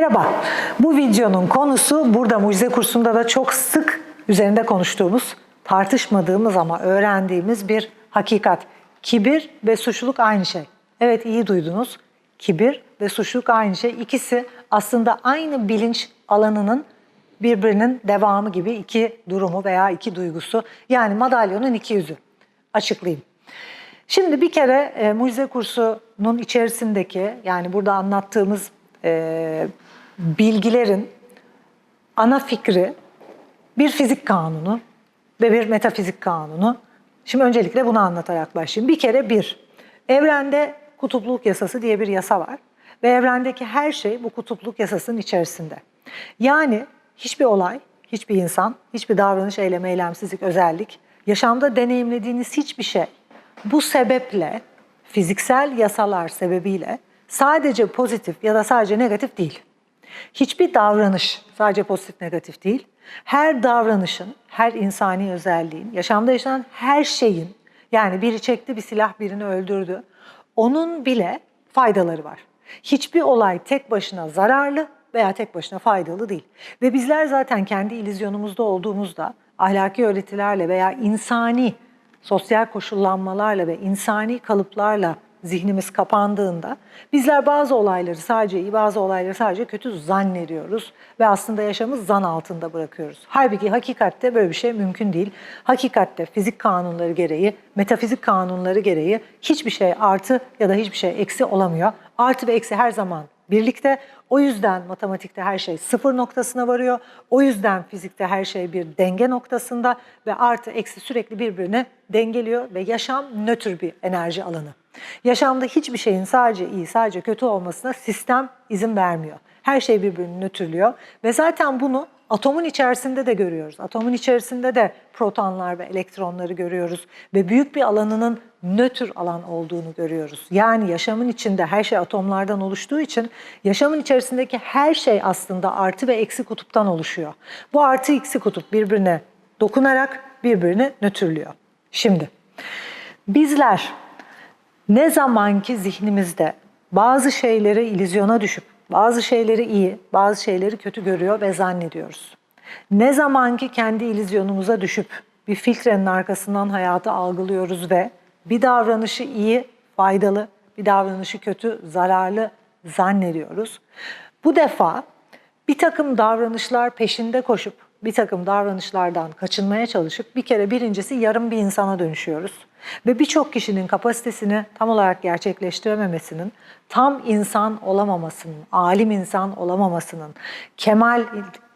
Merhaba. Bu videonun konusu burada mucize kursunda da çok sık üzerinde konuştuğumuz, tartışmadığımız ama öğrendiğimiz bir hakikat. Kibir ve suçluluk aynı şey. Evet iyi duydunuz. Kibir ve suçluluk aynı şey. İkisi aslında aynı bilinç alanının birbirinin devamı gibi iki durumu veya iki duygusu. Yani madalyonun iki yüzü. Açıklayayım. Şimdi bir kere e, mucize kursunun içerisindeki yani burada anlattığımız e, bilgilerin ana fikri bir fizik kanunu ve bir metafizik kanunu. Şimdi öncelikle bunu anlatarak başlayayım. Bir kere bir, evrende kutupluluk yasası diye bir yasa var. Ve evrendeki her şey bu kutupluluk yasasının içerisinde. Yani hiçbir olay, hiçbir insan, hiçbir davranış, eylem, eylemsizlik, özellik, yaşamda deneyimlediğiniz hiçbir şey bu sebeple, fiziksel yasalar sebebiyle sadece pozitif ya da sadece negatif değil. Hiçbir davranış sadece pozitif negatif değil. Her davranışın, her insani özelliğin, yaşamda yaşanan her şeyin yani biri çekti bir silah birini öldürdü. Onun bile faydaları var. Hiçbir olay tek başına zararlı veya tek başına faydalı değil. Ve bizler zaten kendi illüzyonumuzda olduğumuzda ahlaki öğretilerle veya insani sosyal koşullanmalarla ve insani kalıplarla zihnimiz kapandığında bizler bazı olayları sadece iyi, bazı olayları sadece kötü zannediyoruz ve aslında yaşamı zan altında bırakıyoruz. Halbuki hakikatte böyle bir şey mümkün değil. Hakikatte fizik kanunları gereği, metafizik kanunları gereği hiçbir şey artı ya da hiçbir şey eksi olamıyor. Artı ve eksi her zaman birlikte. O yüzden matematikte her şey sıfır noktasına varıyor. O yüzden fizikte her şey bir denge noktasında ve artı eksi sürekli birbirini dengeliyor ve yaşam nötr bir enerji alanı. Yaşamda hiçbir şeyin sadece iyi, sadece kötü olmasına sistem izin vermiyor. Her şey birbirini nötrlüyor ve zaten bunu atomun içerisinde de görüyoruz. Atomun içerisinde de protonlar ve elektronları görüyoruz ve büyük bir alanının nötr alan olduğunu görüyoruz. Yani yaşamın içinde her şey atomlardan oluştuğu için yaşamın içerisindeki her şey aslında artı ve eksi kutuptan oluşuyor. Bu artı eksi kutup birbirine dokunarak birbirini nötrlüyor. Şimdi bizler ne zamanki zihnimizde bazı şeyleri ilizyona düşüp bazı şeyleri iyi, bazı şeyleri kötü görüyor ve zannediyoruz. Ne zamanki kendi ilizyonumuza düşüp bir filtrenin arkasından hayatı algılıyoruz ve bir davranışı iyi, faydalı, bir davranışı kötü, zararlı zannediyoruz. Bu defa bir takım davranışlar peşinde koşup bir takım davranışlardan kaçınmaya çalışıp bir kere birincisi yarım bir insana dönüşüyoruz. Ve birçok kişinin kapasitesini tam olarak gerçekleştirememesinin, tam insan olamamasının, alim insan olamamasının, kemal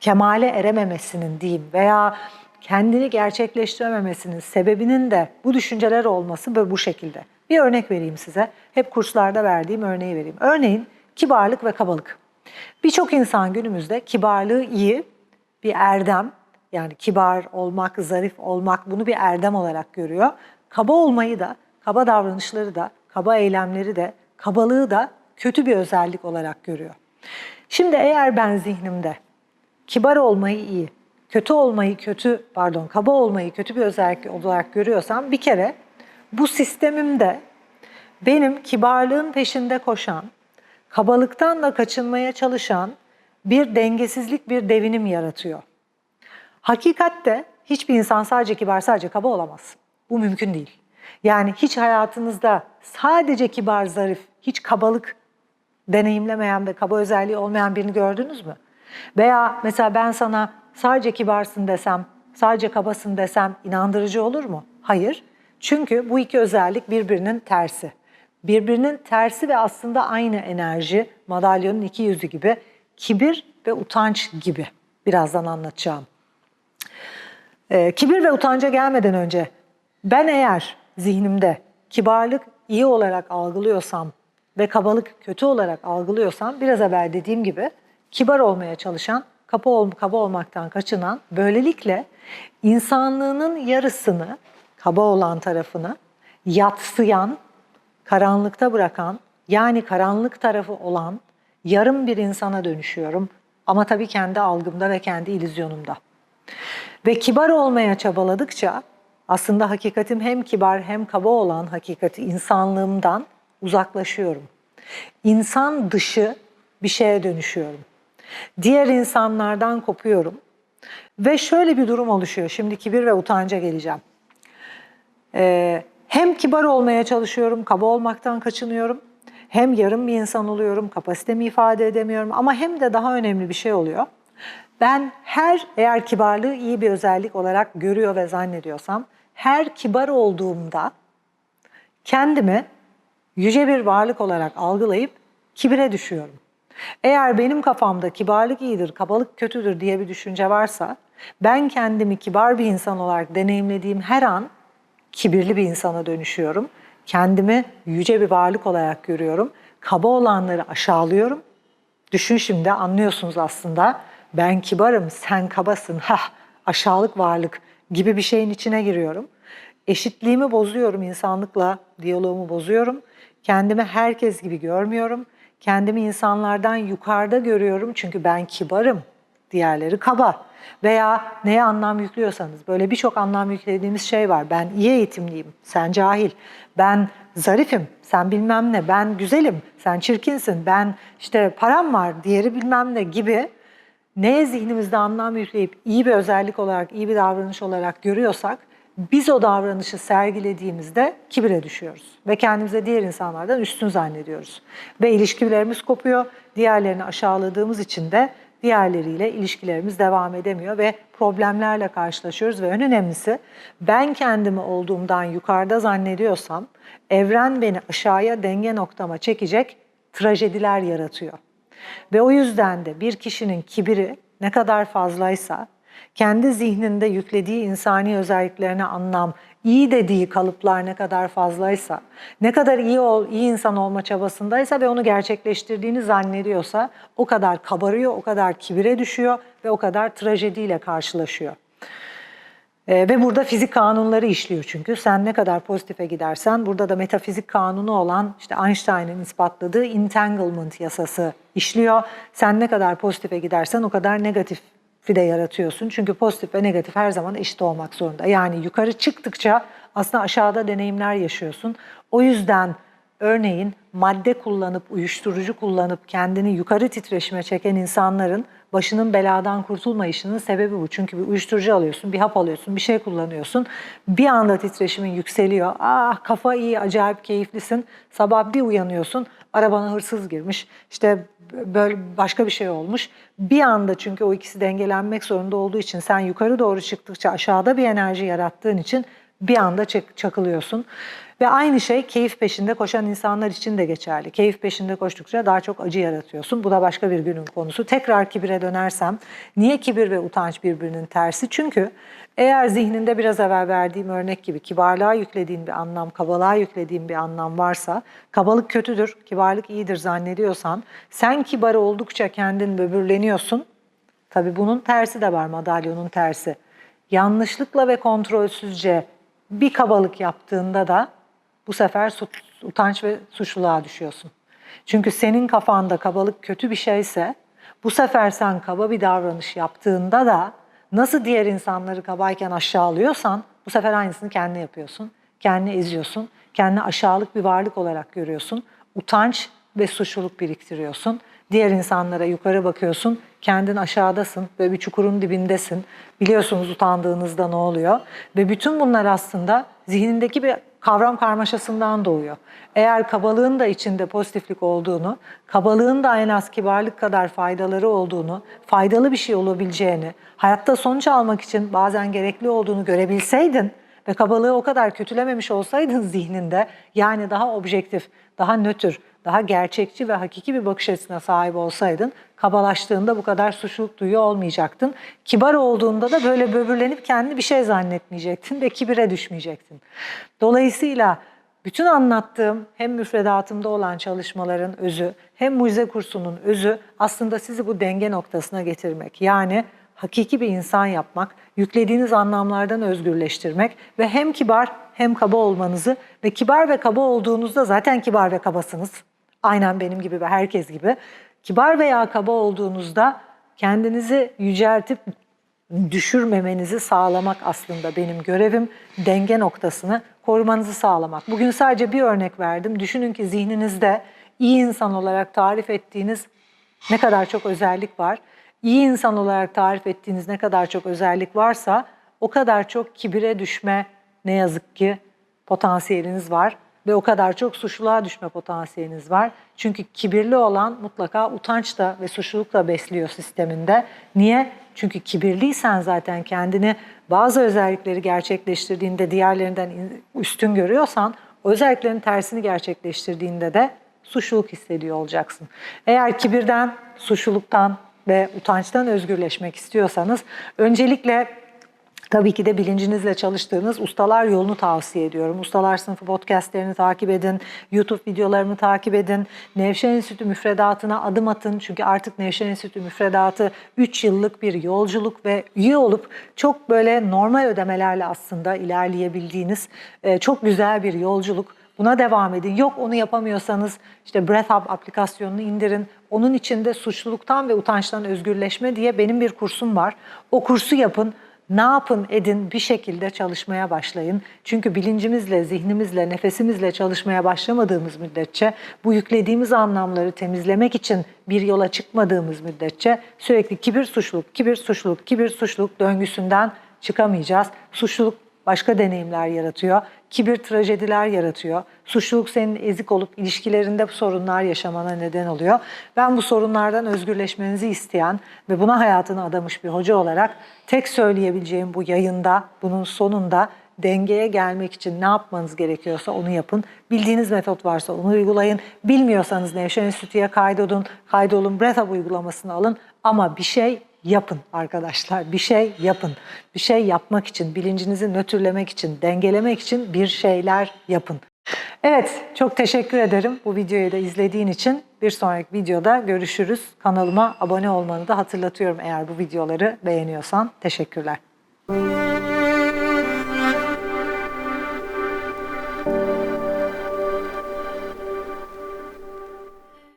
kemale erememesinin diyeyim veya kendini gerçekleştirememesinin sebebinin de bu düşünceler olması ve bu şekilde. Bir örnek vereyim size. Hep kurslarda verdiğim örneği vereyim. Örneğin kibarlık ve kabalık. Birçok insan günümüzde kibarlığı iyi, bir erdem, yani kibar olmak, zarif olmak bunu bir erdem olarak görüyor. Kaba olmayı da, kaba davranışları da, kaba eylemleri de, kabalığı da kötü bir özellik olarak görüyor. Şimdi eğer ben zihnimde kibar olmayı iyi, kötü olmayı kötü, pardon kaba olmayı kötü bir özellik olarak görüyorsam bir kere bu sistemimde benim kibarlığın peşinde koşan, kabalıktan da kaçınmaya çalışan bir dengesizlik, bir devinim yaratıyor. Hakikatte hiçbir insan sadece kibar, sadece kaba olamaz. Bu mümkün değil. Yani hiç hayatınızda sadece kibar, zarif, hiç kabalık deneyimlemeyen ve kaba özelliği olmayan birini gördünüz mü? Veya mesela ben sana sadece kibarsın desem, sadece kabasın desem inandırıcı olur mu? Hayır. Çünkü bu iki özellik birbirinin tersi. Birbirinin tersi ve aslında aynı enerji, madalyonun iki yüzü gibi, kibir ve utanç gibi. Birazdan anlatacağım. Ee, kibir ve utanca gelmeden önce ben eğer zihnimde kibarlık iyi olarak algılıyorsam ve kabalık kötü olarak algılıyorsam biraz evvel dediğim gibi kibar olmaya çalışan, kaba, ol, kaba olmaktan kaçınan, böylelikle insanlığının yarısını, kaba olan tarafını yatsıyan, karanlıkta bırakan, yani karanlık tarafı olan yarım bir insana dönüşüyorum. Ama tabii kendi algımda ve kendi ilizyonumda. Ve kibar olmaya çabaladıkça aslında hakikatim hem kibar hem kaba olan hakikati insanlığımdan uzaklaşıyorum. İnsan dışı bir şeye dönüşüyorum. Diğer insanlardan kopuyorum. Ve şöyle bir durum oluşuyor. Şimdi kibir ve utanca geleceğim. Ee, hem kibar olmaya çalışıyorum, kaba olmaktan kaçınıyorum. Hem yarım bir insan oluyorum, kapasitemi ifade edemiyorum. Ama hem de daha önemli bir şey oluyor. Ben her eğer kibarlığı iyi bir özellik olarak görüyor ve zannediyorsam, her kibar olduğumda kendimi yüce bir varlık olarak algılayıp kibire düşüyorum. Eğer benim kafamda kibarlık iyidir, kabalık kötüdür diye bir düşünce varsa, ben kendimi kibar bir insan olarak deneyimlediğim her an kibirli bir insana dönüşüyorum. Kendimi yüce bir varlık olarak görüyorum. Kaba olanları aşağılıyorum. Düşün şimdi anlıyorsunuz aslında. Ben kibarım, sen kabasın. Hah, aşağılık varlık gibi bir şeyin içine giriyorum. Eşitliğimi bozuyorum, insanlıkla diyaloğumu bozuyorum. Kendimi herkes gibi görmüyorum. Kendimi insanlardan yukarıda görüyorum çünkü ben kibarım. Diğerleri kaba. Veya neye anlam yüklüyorsanız böyle birçok anlam yüklediğimiz şey var. Ben iyi eğitimliyim, sen cahil. Ben zarifim, sen bilmem ne. Ben güzelim, sen çirkinsin. Ben işte param var, diğeri bilmem ne gibi neye zihnimizde anlam yükleyip iyi bir özellik olarak, iyi bir davranış olarak görüyorsak biz o davranışı sergilediğimizde kibire düşüyoruz. Ve kendimize diğer insanlardan üstün zannediyoruz. Ve ilişkilerimiz kopuyor. Diğerlerini aşağıladığımız için de diğerleriyle ilişkilerimiz devam edemiyor ve problemlerle karşılaşıyoruz. Ve en önemlisi ben kendimi olduğumdan yukarıda zannediyorsam evren beni aşağıya denge noktama çekecek trajediler yaratıyor. Ve o yüzden de bir kişinin kibiri ne kadar fazlaysa, kendi zihninde yüklediği insani özelliklerine anlam, iyi dediği kalıplar ne kadar fazlaysa, ne kadar iyi ol, iyi insan olma çabasındaysa ve onu gerçekleştirdiğini zannediyorsa o kadar kabarıyor, o kadar kibire düşüyor ve o kadar trajediyle karşılaşıyor. Ee, ve burada fizik kanunları işliyor çünkü. Sen ne kadar pozitife gidersen burada da metafizik kanunu olan işte Einstein'ın ispatladığı entanglement yasası işliyor. Sen ne kadar pozitife gidersen o kadar negatif de yaratıyorsun. Çünkü pozitif ve negatif her zaman eşit olmak zorunda. Yani yukarı çıktıkça aslında aşağıda deneyimler yaşıyorsun. O yüzden örneğin madde kullanıp, uyuşturucu kullanıp kendini yukarı titreşime çeken insanların başının beladan kurtulmayışının sebebi bu. Çünkü bir uyuşturucu alıyorsun, bir hap alıyorsun, bir şey kullanıyorsun. Bir anda titreşimin yükseliyor. Ah kafa iyi, acayip keyiflisin. Sabah bir uyanıyorsun, arabana hırsız girmiş. İşte böyle başka bir şey olmuş. Bir anda çünkü o ikisi dengelenmek zorunda olduğu için sen yukarı doğru çıktıkça aşağıda bir enerji yarattığın için bir anda çak, çakılıyorsun. Ve aynı şey keyif peşinde koşan insanlar için de geçerli. Keyif peşinde koştukça daha çok acı yaratıyorsun. Bu da başka bir günün konusu. Tekrar kibire dönersem, niye kibir ve utanç birbirinin tersi? Çünkü eğer zihninde biraz evvel verdiğim örnek gibi kibarlığa yüklediğin bir anlam, kabalığa yüklediğin bir anlam varsa, kabalık kötüdür, kibarlık iyidir zannediyorsan, sen kibar oldukça kendin böbürleniyorsun. Tabii bunun tersi de var, madalyonun tersi. Yanlışlıkla ve kontrolsüzce bir kabalık yaptığında da bu sefer utanç ve suçluluğa düşüyorsun. Çünkü senin kafanda kabalık kötü bir şeyse bu sefer sen kaba bir davranış yaptığında da nasıl diğer insanları kabayken aşağılıyorsan bu sefer aynısını kendine yapıyorsun. Kendini eziyorsun. Kendini aşağılık bir varlık olarak görüyorsun. Utanç ve suçluluk biriktiriyorsun. Diğer insanlara yukarı bakıyorsun, kendin aşağıdasın ve bir çukurun dibindesin. Biliyorsunuz utandığınızda ne oluyor? Ve bütün bunlar aslında zihnindeki bir kavram karmaşasından doğuyor. Eğer kabalığın da içinde pozitiflik olduğunu, kabalığın da en az kibarlık kadar faydaları olduğunu, faydalı bir şey olabileceğini, hayatta sonuç almak için bazen gerekli olduğunu görebilseydin ve kabalığı o kadar kötülememiş olsaydın zihninde, yani daha objektif, daha nötr, daha gerçekçi ve hakiki bir bakış açısına sahip olsaydın, kabalaştığında bu kadar suçluluk duyuyor olmayacaktın. Kibar olduğunda da böyle böbürlenip kendini bir şey zannetmeyecektin ve kibire düşmeyecektin. Dolayısıyla bütün anlattığım hem müfredatımda olan çalışmaların özü hem mucize kursunun özü aslında sizi bu denge noktasına getirmek. Yani hakiki bir insan yapmak, yüklediğiniz anlamlardan özgürleştirmek ve hem kibar hem kaba olmanızı ve kibar ve kaba olduğunuzda zaten kibar ve kabasınız. Aynen benim gibi ve herkes gibi. Kibar veya kaba olduğunuzda kendinizi yüceltip düşürmemenizi sağlamak aslında benim görevim. Denge noktasını korumanızı sağlamak. Bugün sadece bir örnek verdim. Düşünün ki zihninizde iyi insan olarak tarif ettiğiniz ne kadar çok özellik var. İyi insan olarak tarif ettiğiniz ne kadar çok özellik varsa o kadar çok kibire düşme ne yazık ki potansiyeliniz var ve o kadar çok suçluluğa düşme potansiyeliniz var. Çünkü kibirli olan mutlaka utanç da ve suçluluk da besliyor sisteminde. Niye? Çünkü kibirliysen zaten kendini bazı özellikleri gerçekleştirdiğinde diğerlerinden üstün görüyorsan o özelliklerin tersini gerçekleştirdiğinde de suçluluk hissediyor olacaksın. Eğer kibirden, suçluluktan ve utançtan özgürleşmek istiyorsanız öncelikle Tabii ki de bilincinizle çalıştığınız ustalar yolunu tavsiye ediyorum. Ustalar sınıfı podcastlerini takip edin, YouTube videolarımı takip edin. Nevşehir Enstitü müfredatına adım atın. Çünkü artık Nevşehir Enstitü müfredatı 3 yıllık bir yolculuk ve üye olup çok böyle normal ödemelerle aslında ilerleyebildiğiniz e, çok güzel bir yolculuk. Buna devam edin. Yok onu yapamıyorsanız işte Breath Hub aplikasyonunu indirin. Onun içinde suçluluktan ve utançtan özgürleşme diye benim bir kursum var. O kursu yapın. Ne yapın edin bir şekilde çalışmaya başlayın. Çünkü bilincimizle, zihnimizle, nefesimizle çalışmaya başlamadığımız müddetçe bu yüklediğimiz anlamları temizlemek için bir yola çıkmadığımız müddetçe sürekli kibir suçluluk, kibir suçluluk, kibir suçluluk döngüsünden çıkamayacağız. Suçluluk başka deneyimler yaratıyor. Kibir trajediler yaratıyor. Suçluluk senin ezik olup ilişkilerinde sorunlar yaşamana neden oluyor. Ben bu sorunlardan özgürleşmenizi isteyen ve buna hayatını adamış bir hoca olarak tek söyleyebileceğim bu yayında, bunun sonunda dengeye gelmek için ne yapmanız gerekiyorsa onu yapın. Bildiğiniz metot varsa onu uygulayın. Bilmiyorsanız Nevşehir Enstitü'ye kaydolun, kaydolun, Breath Up uygulamasını alın. Ama bir şey yapın arkadaşlar. Bir şey yapın. Bir şey yapmak için, bilincinizi nötrlemek için, dengelemek için bir şeyler yapın. Evet, çok teşekkür ederim bu videoyu da izlediğin için. Bir sonraki videoda görüşürüz. Kanalıma abone olmanı da hatırlatıyorum eğer bu videoları beğeniyorsan. Teşekkürler.